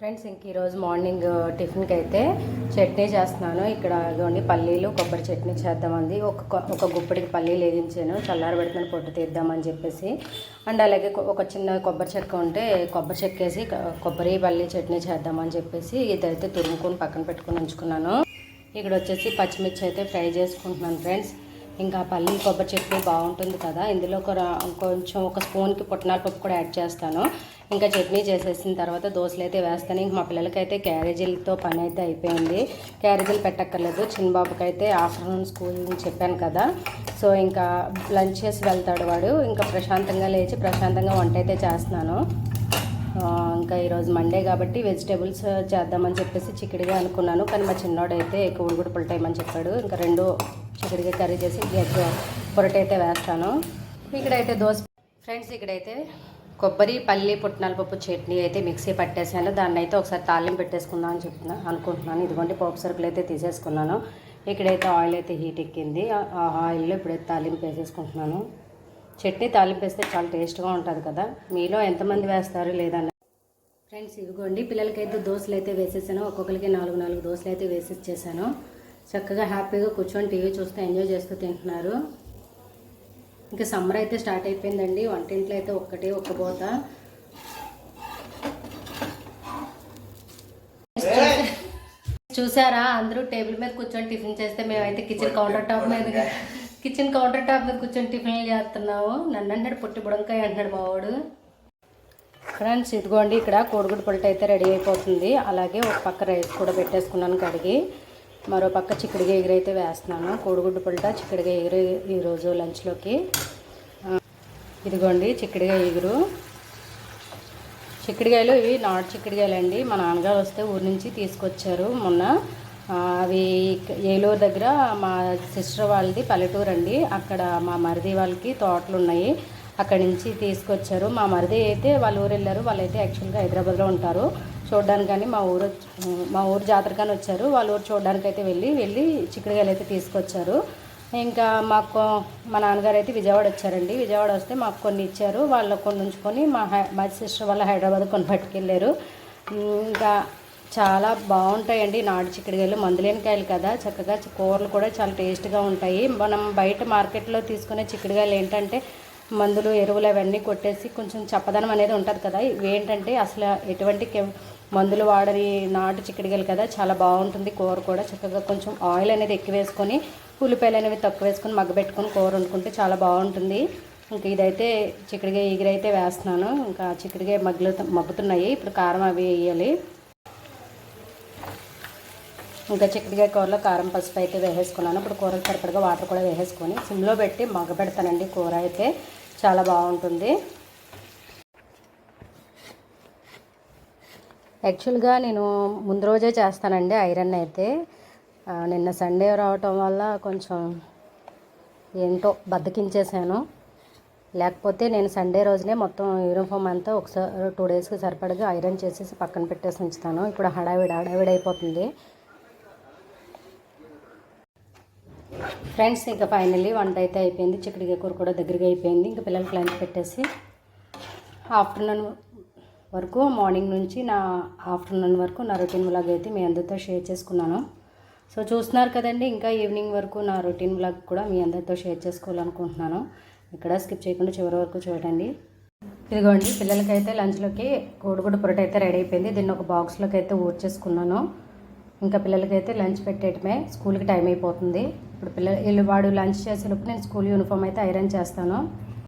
Friends ఇంక ఈరోజు morning టిఫిన్కి అయితే చట్నీ చేస్తున్నాను. ఇక్కడ ఇదిగోండి పల్లీలు కొబ్బరి చట్నీ చేద్దామంది. ఒక ఒక గుప్పడికి పల్లీలు వేగించాను చల్లారబెడుతున్న పొట్టు తీద్దామని చెప్పేసి. అండ్ అలాగే ఒక చిన్న కొబ్బరి చెక్క ఉంటే కొబ్బరి చెక్కేసి కొబ్బరి పల్లి చట్నీ చేద్దామని చెప్పేసి ఇదైతే తురుముకొని పక్కన పెట్టుకుని ఉంచుకున్నాను. ఇక్కడ వచ్చేసి పచ్చిమిర్చి అయితే ఫ్రై చేసుకుంటున్నాను ఫ్రెండ్స్. ఇంకా పల్లి కొబ్బరి చట్నీ బాగుంటుంది కదా. ఇందులో ఒక కొంచెం ఒక స్పూన్కి పుట్నాల పప్పు కూడా యాడ్ చేస్తాను. ఇంకా చట్నీ చేసేసిన తర్వాత దోశలు అయితే వేస్తాను. ఇంక మా పిల్లలకైతే క్యారేజీలతో పని అయితే అయిపోయింది. క్యారేజీలు పెట్టక్కర్లేదు. చిన్నబాబుకి అయితే ఆఫ్టర్నూన్ స్కూల్ అని చెప్పాను కదా. సో ఇంకా లంచ్ చేసి వెళ్తాడు వాడు. ఇంకా ప్రశాంతంగా లేచి ప్రశాంతంగా వంట అయితే చేస్తున్నాను. ఇంకా ఈరోజు మండే కాబట్టి వెజిటేబుల్స్ uh, చేద్దామని చెప్పేసి చికెడిగా అనుకున్నాను. కానీ మా చిన్నోడైతే అయితే కోడిగుడు పొలటేయమని చెప్పాడు. ఇంకా రెండు చికెడిగా కర్రీ చేసి ఎగ్ పొరట అయితే వేస్తాను. ఇక్కడైతే దోశ ఫ్రెండ్స్ ఇక్కడైతే కొబ్బరి పల్లి పుట్నాల పప్పు చట్నీ అయితే మిక్సీ పట్టేసాను దాన్ని అయితే ఒకసారి తాళింపు పెట్టేసుకుందాం అని చెప్తున్నా అనుకుంటున్నాను. ఇదిగోండి పోపు సరుకులు అయితే తీసేసుకున్నాను. ఇక్కడైతే ఆయిల్ అయితే హీట్ ఎక్కింది. ఆ- ఆ ఆయిల్లో ఇప్పుడైతే తాలింపు వేసేసుకుంటున్నాను. చట్నీ తాలింపేస్తే చాలా టేస్ట్గా ఉంటుంది కదా. మీలో ఎంతమంది వేస్తారు లేదన్న ఫ్రెండ్స్ ఇదిగోండి పిల్లలకైతే దోశలు అయితే వేసేసాను. ఒక్కొక్కరికి నాలుగు నాలుగు దోశలు అయితే వేసిచ్చేసాను చక్కగా హ్యాపీగా కూర్చొని టీవీ చూస్తూ ఎంజాయ్ చేస్తూ తింటున్నారు. ఇంకా సమ్మర్ అయితే స్టార్ట్ అయిపోయిందండి. వంటింట్లో అయితే ఒక్కటే ఒక్క పోత చూసారా? అందరూ టేబుల్ మీద కూర్చొని టిఫిన్ చేస్తే మేమైతే కిచెన్ కౌంటర్ టాప్ మీద కిచెన్ కౌంటర్ టాప్ మీద కూర్చొని టిఫిన్లు చేస్తున్నాము నన్ను అన్నాడు పుట్టి బుడంకాయ అంటున్నాడు మావాడు ఫ్రెండ్స్ ఇదిగోండి ఇక్కడ కోడిగుడ్డు పొలట అయితే రెడీ అయిపోతుంది. అలాగే ఒక పక్క రైస్ కూడా పెట్టేసుకున్నాను కడిగి. మరో పక్క చిక్కుడుగా ఎగురైతే వేస్తున్నాను. కోడిగుడ్డు పొలట చిక్కడిగా ఎగురు ఈరోజు లంచ్లోకి. ఇదిగోండి చిక్కడిగా ఎగురు. చిక్కుడుకాయలు ఇవి నాటు చిక్కుడుకాయలు అండి మా నాన్నగారు వస్తే ఊరి నుంచి తీసుకొచ్చారు మొన్న. అవి ఏలూరు దగ్గర మా సిస్టర్ వాళ్ళది పల్లెటూరు అండి. అక్కడ మా మరిది వాళ్ళకి తోటలు ఉన్నాయి. అక్కడి నుంచి తీసుకొచ్చారు. మా మరిది అయితే వాళ్ళ ఊరు వెళ్ళారు. వాళ్ళైతే యాక్చువల్గా హైదరాబాద్లో ఉంటారు. చూడడానికని కానీ మా ఊరు మా ఊరు జాతరకని వచ్చారు. వాళ్ళ ఊరు చూడడానికి అయితే వెళ్ళి వెళ్ళి చిక్కుడుకాయలు అయితే తీసుకొచ్చారు. ఇంకా మాకు మా నాన్నగారు అయితే విజయవాడ వచ్చారండి. విజయవాడ వస్తే మాకు కొన్ని ఇచ్చారు. వాళ్ళు కొన్ని ఉంచుకొని మా హై మా సిస్టర్ వాళ్ళ హైదరాబాద్ కొన్ని పట్టుకెళ్ళారు ఇంకా చాలా బాగుంటాయండి నాటు చిక్కుడుకాయలు మందులేని కాయలు కదా. చక్కగా కూరలు కూడా చాలా టేస్ట్గా ఉంటాయి. మనం బయట మార్కెట్లో తీసుకునే చిక్కుడుకాయలు ఏంటంటే మందులు ఎరువులు అవన్నీ కొట్టేసి కొంచెం చప్పదనం అనేది ఉంటుంది కదా. ఇవి ఏంటంటే అసలు ఎటువంటి మందులు వాడని నాటు చిక్కుడుకాయలు కదా. చాలా బాగుంటుంది కూర కూడా. చక్కగా కొంచెం ఆయిల్ అనేది ఎక్కువ వేసుకొని ఉల్లిపాయలు అనేవి తక్కువ వేసుకొని మగ్గబెట్టుకొని కూర వండుకుంటే చాలా బాగుంటుంది. ఇంకా ఇదైతే చిక్కుడుకాయ ఎగిరైతే వేస్తున్నాను. ఇంకా చిక్కుడుకాయ మగ్గులు మగ్గుతున్నాయి. ఇప్పుడు కారం అవి వేయాలి. ఇంకా చిక్కడికాయ కూరలో కారం పసుపు అయితే వేసేసుకున్నాను. ఇప్పుడు కూరలు సరిపడగా వాటర్ కూడా వేసేసుకొని సిమ్లో పెట్టి మగ్గబెడతానండి కూర అయితే చాలా బాగుంటుంది. యాక్చువల్గా నేను ముందు రోజే చేస్తానండి ఐరన్ అయితే. నిన్న సండే రావటం వల్ల కొంచెం ఏంటో బద్దకించేసాను లేకపోతే నేను సండే రోజునే మొత్తం యూనిఫామ్ అంతా ఒకసారి టూ డేస్కి సరిపడగా ఐరన్ చేసేసి పక్కన పెట్టేసి ఉంచుతాను. ఇప్పుడు హడావిడి హడావిడి అయిపోతుంది. ఫ్రెండ్స్ ఇంకా ఫైనల్లీ వంట అయితే అయిపోయింది. చిక్కడికాయ కూర కూడా దగ్గరగా అయిపోయింది. ఇంకా పిల్లలకి లంచ్ పెట్టేసి ఆఫ్టర్నూన్ వరకు మార్నింగ్ నుంచి నా ఆఫ్టర్నూన్ వరకు నా రొటీన్ వ్లాగ్ అయితే మీ అందరితో షేర్ చేసుకున్నాను. సో చూస్తున్నారు కదండి ఇంకా ఈవినింగ్ వరకు నా రొటీన్ వ్లాగ్ కూడా మీ అందరితో షేర్ చేసుకోవాలనుకుంటున్నాను. ఇక్కడ స్కిప్ చేయకుండా చివరి వరకు చూడండి. ఇదిగోండి పిల్లలకైతే లంచ్లోకి కోడిగుడ్డు పొరట అయితే రెడీ అయిపోయింది. దీన్ని ఒక బాక్స్లోకి అయితే ఊడ్చేసుకున్నాను. ఇంకా పిల్లలకైతే లంచ్ పెట్టేయటమే స్కూల్కి టైం అయిపోతుంది. ఇప్పుడు పిల్లలు వీళ్ళు వాడు లంచ్ చేసేటప్పుడు నేను స్కూల్ యూనిఫామ్ అయితే ఐరన్ చేస్తాను.